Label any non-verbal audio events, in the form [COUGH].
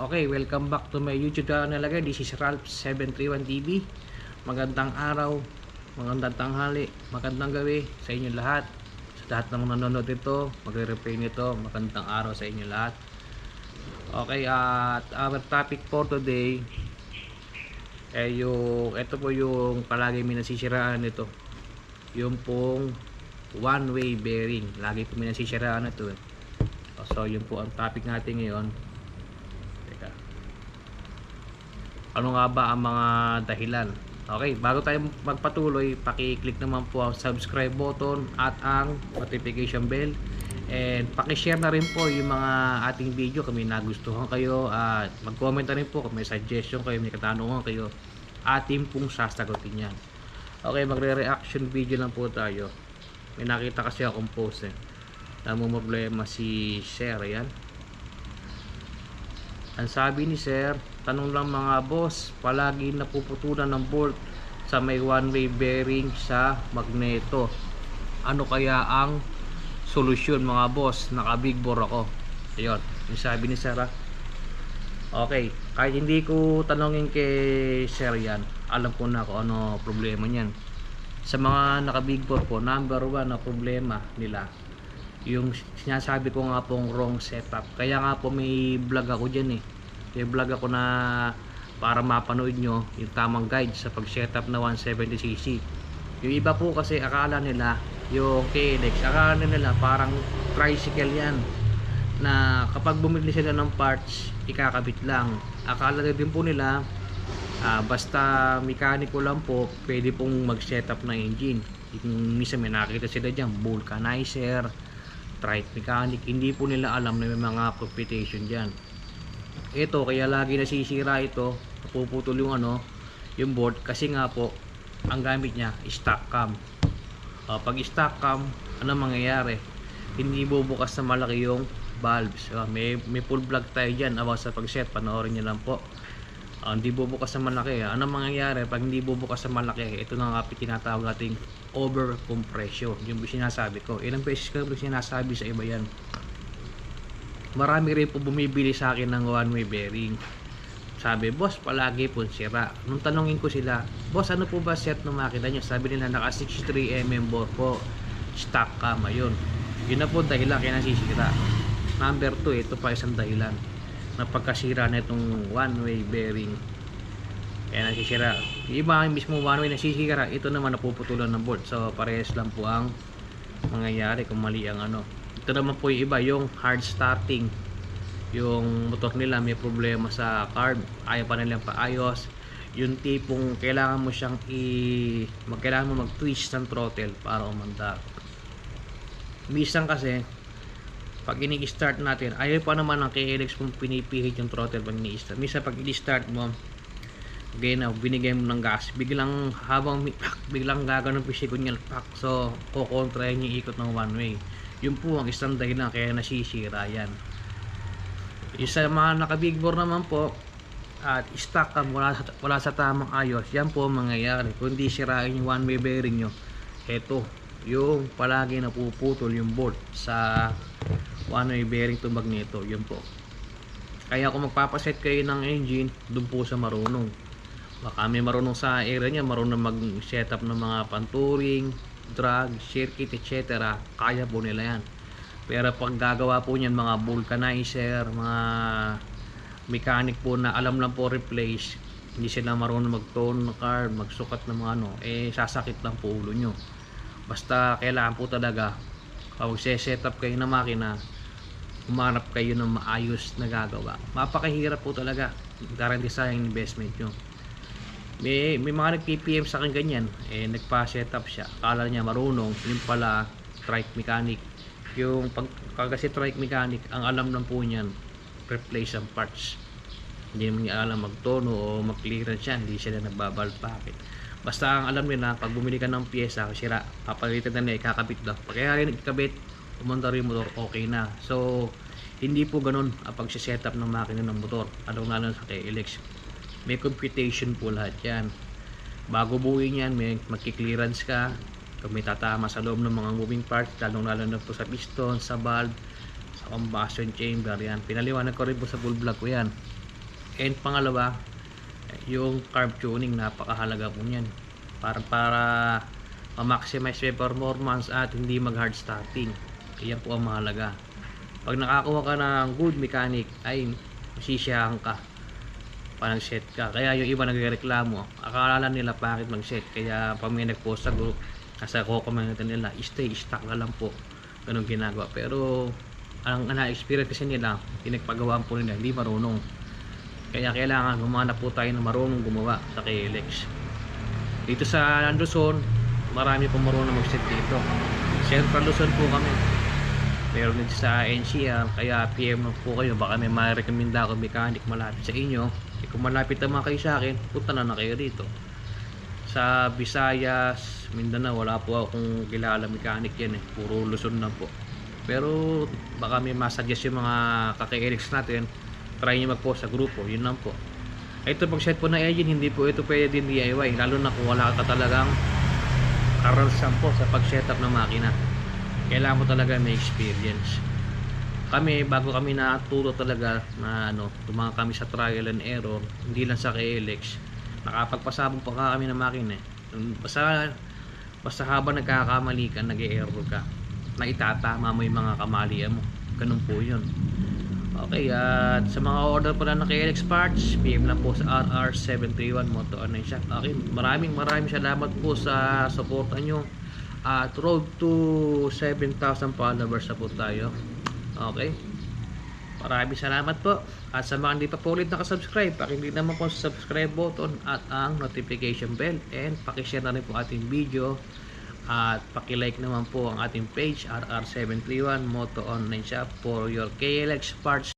Okay, welcome back to my YouTube channel again. This is Ralph731TV. Magandang araw, magandang tanghali, magandang gabi sa inyo lahat. Sa lahat ng nanonood nito, magre-replay nito, magandang araw sa inyo lahat. Okay, at our topic for today eh yung ito po yung palagi may nasisiraan nito. Yung pong one-way bearing. Lagi po may nasisiraan ito eh. So, yun po ang topic natin ngayon. Ano nga ba ang mga dahilan? Okay, bago tayo magpatuloy, paki-click naman po ang subscribe button at ang notification bell. And paki-share na rin po yung mga ating video may nagustuhan kayo at mag-comment na rin po kung may suggestion kayo, may katanungan kayo. Ating pong sasagutin yan. Okay, magre-reaction video lang po tayo. May nakita kasi akong post eh. Tamo problema si Sir, yan. Ang sabi ni Sir, tanong lang mga boss, palagi napuputulan ng bolt sa may one-way bearing sa magneto. Ano kaya ang solusyon mga boss? Naka big bore ako. Ayun, yung sabi ni Sir ah. Okay, kahit hindi ko tanongin kay Sir yan, alam ko na kung ano problema niyan. Sa mga naka big bore po, number one na problema nila, yung sinasabi ko nga pong wrong setup. Kaya nga po may vlog ako dyan eh. May vlog ako na para mapanood nyo yung tamang guide sa pag-setup na 170cc. Yung iba po kasi akala nila yung KLX, akala nila parang tricycle yan na kapag bumili sila ng parts, ikakabit lang. Akala din po nila ah, basta mekaniko lang po, pwede pong mag-setup ng engine. Yung minsan may nakita sila dyan, vulcanizer, trike mechanic, hindi po nila alam na may mga computation dyan. Ito, kaya lagi nasisira ito, napuputol yung ano, yung board, kasi nga po, ang gamit niya, stock cam. Ah, pag stock cam, ano mangyayari? Hindi bubukas na malaki yung valves. Ah, may, may full vlog tayo dyan about sa pag-set, panoorin nyo lang po. Ah, hindi bubukas na malaki. Ano mangyayari pag hindi bubukas na malaki? Ito na nga tinatawag nating over compression. Yung sinasabi ko. Ilang beses ko sinasabi sa iba yan. Marami rin po bumibili sa akin ng one way bearing. Sabi, boss, palagi po sira. Nung tanongin ko sila, boss, ano po ba set ng makina nyo? Sabi nila, naka 63mm bore po. Stock cam, ayun. Yun na po dahilan kaya nasisira. Number 2, ito pa isang dahilan na pagkasira na itong one way bearing. Kaya nasisira. Yung iba mismo one way nasisira ito naman napuputulan ng bolt so parehas lang po ang mangyayari kung mali ang ano. Ito naman po yung iba yung hard starting. Yung motor nila may problema sa carb ayaw pa nilang paayos. Yung tipong kailangan mo siyang i magkailangan mo mag twist ng throttle para umandar. Minsan kasi pag ini-start natin, ayaw pa naman ng KLX kung pinipihit yung throttle pag ini-start. Minsan pag i-start mo, again na, binigay mo ng gas, biglang habang [LAUGHS] biglang gaganon pisikon niya pak. So, kukontra yung ikot ng one way. Yun po ang isang dahilan kaya nasisira yan. Isa mga naka-big bore naman po, at stock cam wala sa, wala sa tamang ayos, yan po ang mangyayari. Kung di sirain yung one way bearing nyo, eto, yung palagi napuputol yung bolt sa one way bearing to magneto yun po. Kaya kung magpapaset kayo ng engine doon po sa marunong. Baka may marunong sa area niya marunong mag setup ng mga panturing drag, circuit, etc kaya po nila yan. Pero pag gagawa po niyan mga vulcanizer mga mechanic po na alam lang po replace hindi sila marunong mag-tone ng car magsukat ng mga ano eh sasakit lang po ulo nyo basta kailangan po talaga pag set up kayo ng makina humanap kayo ng maayos na gagawa. Mapakahirap po talaga guarantee sa investment nyo. May, may mga nag-PPM sa akin ganyan eh nagpa-set up siya. Akala niya marunong yung pala trike mechanic. Yung pag kasi trike mechanic ang alam lang po niyan replace ang parts. Hindi naman niya alam magtono o mag-clearance yan hindi sila nagbabalpakit basta ang alam nila pag bumili ka ng pyesa sira papalitan na nila kakabit pag kaya rin ikabit umandar yung motor okay na. So hindi po ganun ang pag-setup ng makina ng motor. Anong lalo sa KLX may computation po lahat yan. Bago buuin yan may magki-clearance ka kung may tatama sa loob ng mga moving parts lalong lalo na po sa piston, sa valve sa combustion chamber yan. Pinaliwanag ko rin po sa full vlog ko yan. And pangalawa, yung carb tuning napakahalaga po niyan. Para para ma-maximize yung performance at hindi mag hard starting. Yan po ang mahalaga. Pag nakakuha ka ng good mechanic ay masisiyahan ka pa nag-set ka. Kaya yung iba nagreklamo, akala nila bakit mag-set. Kaya pag may nag-post sa group, nasa ko-comment nila, stay, stuck ka lang po. Ganun ginagawa. Pero ang na-experience kasi nila, pinagpagawaan po nila, hindi marunong. Kaya kailangan humanap po tayo ng marunong gumawa sa KLX. Dito sa Luzon, marami pong marunong mag-set dito. Central Luzon po kami. Pero dito sa NCR, kaya PM lang po kayo. Baka may ma-recommenda ako mechanic malapit sa inyo. Eh, kung malapit naman kayo sa akin, punta na na kayo dito. Sa Visayas, Mindanao, wala po akong kilala mechanic yan eh. Puro Luzon na po. Pero baka may masuggest yung mga kaka-Elix natin, try nyo mag-post sa grupo, yun lang po. Ito pag set po na engine, hindi po ito pwede din DIY, lalo na kung wala ka talagang karanasan po sa pag-setup ng makina. Kailangan mo talaga may experience. Kami, bago kami natuto talaga na ano, tumanga kami sa trial and error, hindi lang sa KLX, nakapagpasabog pa ka kami ng makina eh. Basta, basta habang nagkakamali ka, nag-error ka, na itatama mo yung mga kamalian mo. Ganun po yun. Okay, at sa mga order pala ng KLX parts, PM lang po sa RR731 Moto Online Shop. Okay, maraming maraming salamat po sa suporta nyo. At road to 7,000 followers na po tayo. Okay. Maraming salamat po. At sa mga hindi pa po ulit nakasubscribe, pakiclick naman po sa subscribe button at ang notification bell. And pakishare na rin po ating video. At pakilike naman po ang ating page RR731 Moto Online Shop for your KLX parts